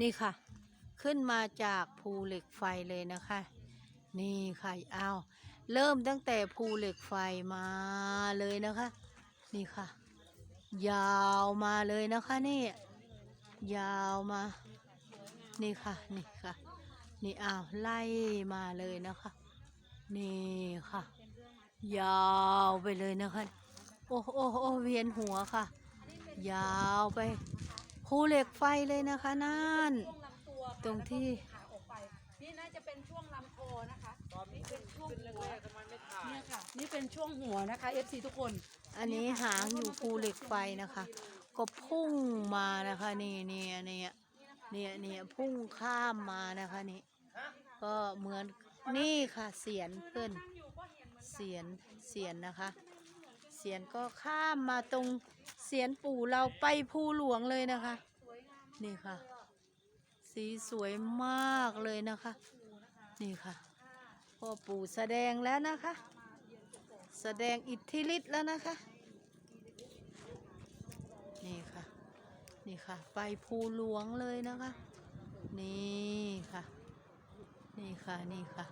นี่ค่ะ ขึ้นมาจากภูเหล็กไฟเลยนะคะ นี่ค่ะอ้าวเริ่มตั้งแต่ภูเหล็กไฟมาเลยนะคะ นี่ค่ะ ยาวมาเลยนะคะนี่ยาวมา นี่ค่ะ นี่ค่ะ นี่อ้าวไล่มาเลยนะคะ นี่ค่ะ ยาวไปเลยนะคะ โอ้โอ้โอ้เวียนหัวค่ะ ยาวไป ภูเหล็กไฟเลยนะคะนั่น ช่วงลำตัวค่ะตรงที่ แล้วก็ขาออกไป นี่น่าจะเป็นช่วงลำคอนะคะนี่เป็นช่วงหัวเนี่ยค่ะ นี่เป็นช่วงหัวนะคะ FC ทุกคนอันนี้หางอยู่ภูเหล็กไฟนะคะ ก็พุ่งมานะคะนี่นี่เนี่ยเนี่ยเนี่ยพุ่งข้ามมานะคะนี่ก็เหมือนนี่ค่ะเสียนเพื่อนเสียนเสียนนะคะ เสียนก็ข้ามมาตรงเสียนปู่เราไปภูหลวงเลยนะคะ นี่ค่ะ สีสวยมากเลยนะคะ นี่ค่ะ พ่อปู่แสดงแล้วนะคะ แสดงอิทธิฤทธิ์แล้วนะคะ นี่ค่ะ นี่ค่ะ ไปภูหลวงเลยนะคะ นี่ค่ะ นี่ค่ะ นี่ค่ะ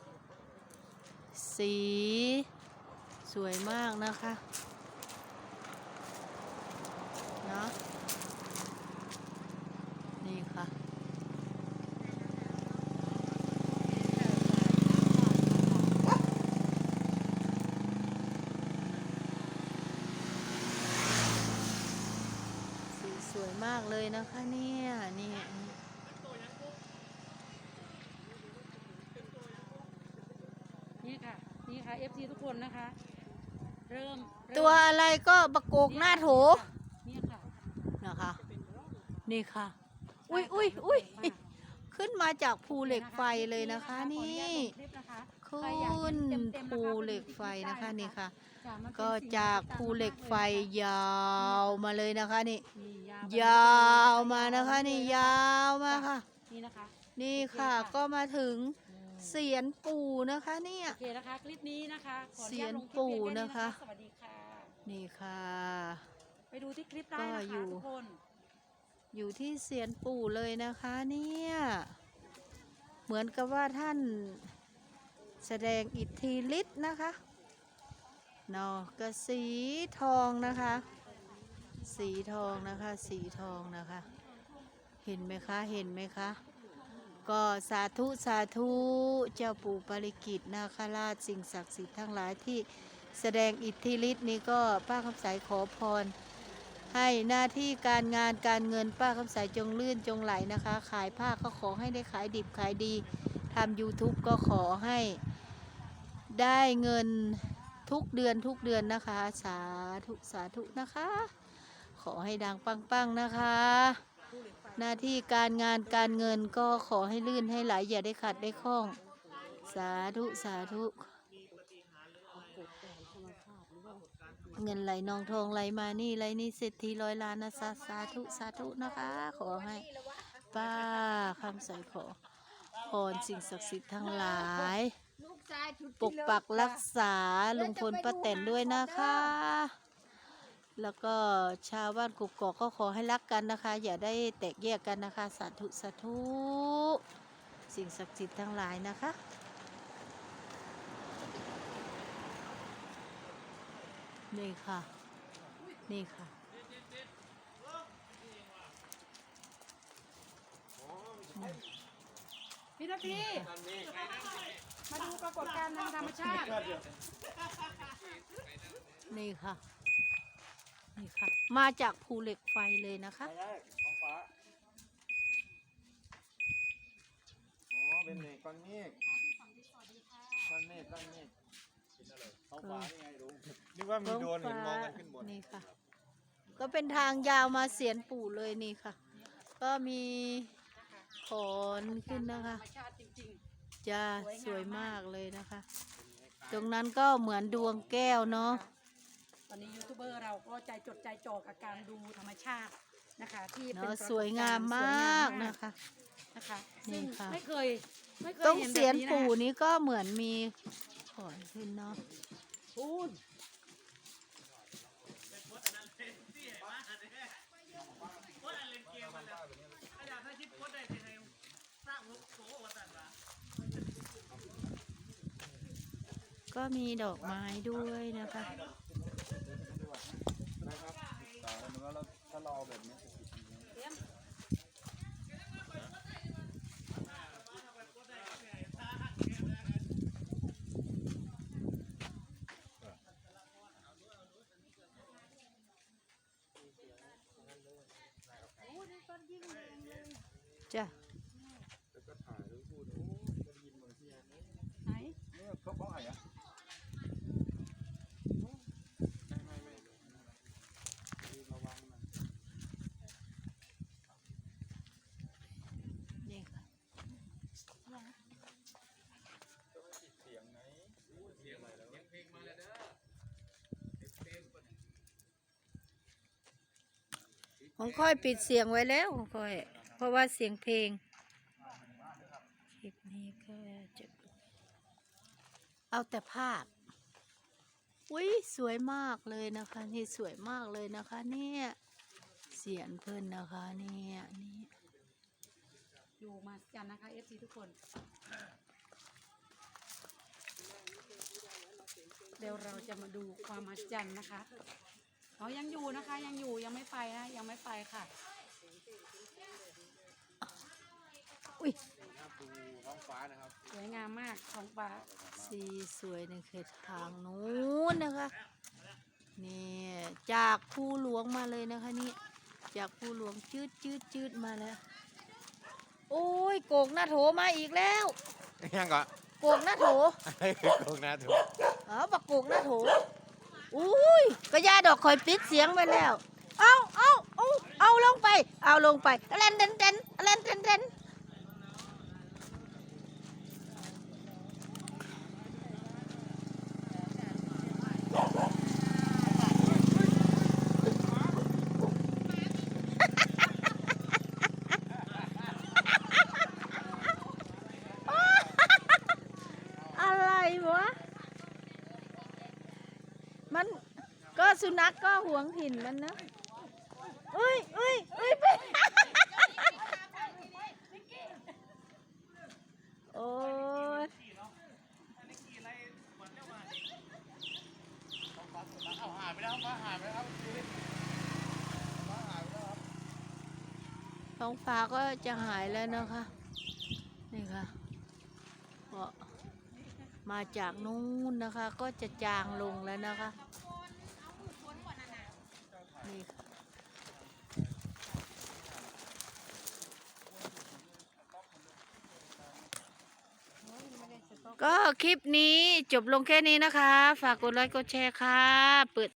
สีสวยมากนะคะเนาะนี่ค่ะ สีสวยมากเลยนะคะเนี่ยนี่นี่ค่ะ นี่ค่ะ FC ทุกคนนะคะ เริ่มเริ่มตัวอะไรก็ประโกกหน้าโถนี่ค่ะ นะคะ นี่ค่ะ อุ้ยอุ้ยอุ้ย ขึ้นมาจากภูเหล็กไฟเลยนะคะนี่ขึ้นภูเหล็กไฟนะคะนี่ค่ะ ก็จากภูเหล็กไฟยาวมาเลยนะคะนี่ ยาวมานะคะนี่ยาวมาค่ะนี่นะคะ นี่ค่ะก็มาถึงเสียนปู่นะคะเนี่ยโอเคนะคะคลิปนี้นะคะขออนุญาตลงคลิปเสียงปู่เพียงแนะคะสวัสดีค่ะนี่ค่ะ ไปดูที่คลิปได้นะก็คะอยู่ทุกคน อยู่ที่เสียนปู่เลยนะคะเนี่ย เหมือนกับว่าท่านแสดงอิทธิฤทธิ์นะคะนาะก็สีทองนะคะ สีทองนะคะ สีทองนะคะ เห็นไหมคะ เห็นไหมคะ ก็สาธุสาธุเจ้าปู่ปริกิตนาคราชสิ่งศักดิ์สิทธิ์ทั้งหลายที่แสดงอิทธิฤทธิ์นี้ก็ป้าคำสายขอพร ให้หน้าที่การงานการเงินป้าคำสายจงลื่นจงไหลนะคะ ขายผ้าก็ขอให้ได้ขายดิบขายดีทำ YouTube ก็ขอให้ได้เงินทุกเดือนทุกเดือนนะคะ สาธุสาธุนะคะ ขอให้ดังปังๆนะคะ หน้าที่การงานการเงินก็ขอให้ลื่นให้ไหลอย่าได้ขัดได้ข้อง สาธุสาธุ เงินไหลนองทองไหลมานี่ไหลนี่เศรษฐีร้อยล้านนะสาสาธุสาธุนะคะ ขอให้ป้าคำใสขอพรสิ่งศักดิ์สิทธิ์ทั้งหลาย ปกปักรักษาลุงพลป้าแตนด้วยนะคะ แล้วก็ชาวบ้านกุกกอกก็ขอให้รักกันนะคะ อย่าได้แตกแยกกันนะคะ สาธุสาธุสิ่งศักดิ์สิทธิ์ทั้งหลายนะคะ นี่ค่ะ นี่ค่ะพี่นาทีมาดูปรากฏการณ์ทางธรรมชาติ นี่ค่ะ นี่ค่ะ มาจากภูเหล็กไฟเลยนะคะไปได้ท้องฟ้าอ๋อเป็นเมฆก้อนเมฆก้อนเมฆก้อนเมฆท้องฟ้านี่ไงลุง นึกว่ามีโดรนเห็นมองกันขึ้นบน นี่ค่ะ ก็เป็นทางยาวมาเสียนปู่เลยนี่ค่ะ ก็มีขอนขึ้นนะคะธรรมชาติจริงจะสวยมากเลยนะคะ ตรงนั้นก็เหมือนดวงแก้วเนาะ ๆ ตอนนี้ยูทูบเบอร์เราก็ใจจดใจจ่อกับการดูธรรมชาตินะคะ ที่เป็นเนาะปรากฏสวยงามมากนะคะ นะคะนี่ซึ่งค่ะ ไม่เคยไม่เคยตรงเห็นเสียนแบบปู่นี้นี้ก็เหมือนมีขอนขึ้นเนาะปูน ก็มีดอกไม้ด้วยนะคะถ้าเราแบบนี้จะติดอย่างนี้ จ้ะ แล้วก็ถ่ายแล้วพูดโอ้จะยินเหมือนเสียง ไหน เนี่ยเขาเขาอะไรอะไม่ไม่ไม่ดูระวังนะ นี่ค่ะ เสียงไหนเสียงอะไรแล้วเพลงมาแล้วเด้อ ของค่อยปิดเสียงไว้แล้วของค่อย เพราะว่าเสียงเพลงคลิปนี้ก็จะเอาแต่ภาพอุ้ยสวยมากเลยนะคะนี่สวยมากเลยนะคะเนี่ยเสียงเพิ่นนะคะเนี่ยนี่อยู่มาจันนะคะ FC ทุกคน เดี๋ยวเราจะมาดูความมหัศจรรย์นะคะ เขายังอยู่นะคะ ยังอยู่ยังไม่ไปนะ ยังไม่ไปค่ะ อุ้ยครับดูท้องฟ้านะครับสวยงามมากของป่าสีสวยนี่คือทางนู้นนะคะนี่จากภูหลวงมาเลยนะคะนี่จากภูหลวงจืดจืดจืดมาแล้ว โอ้ยโกกหน้าโถมาอีกแล้วยังก่อนโกกหน้าโถโกงนะถูกเอาบักโกกหน้าโถ อุ้ยก็ยาดอกคอยปิดเสียงไว้แล้ว เอาเอาเอาเอาลงไป เอาลงไปแลนเด่นเด่นแลนเด่นเด่นอะไรวะ มัน ก็สุนัขก็หวงถิ่นมันนะเอ้ยเอ้ยเอ้ยไปโอ้ยเอาหายไปแล้วฟ้าหายไปแล้วฟ้าหายไปแล้วครับท้องฟ้าก็จะหายแล้วนะคะ นี่ค่ะก็มาจากนู้นนะคะ ก็จะจางลงแล้วนะคะ ก็คลิปนี้จบลงแค่นี้นะคะ ฝากกดไลค์กดแชร์ค่ะเปิด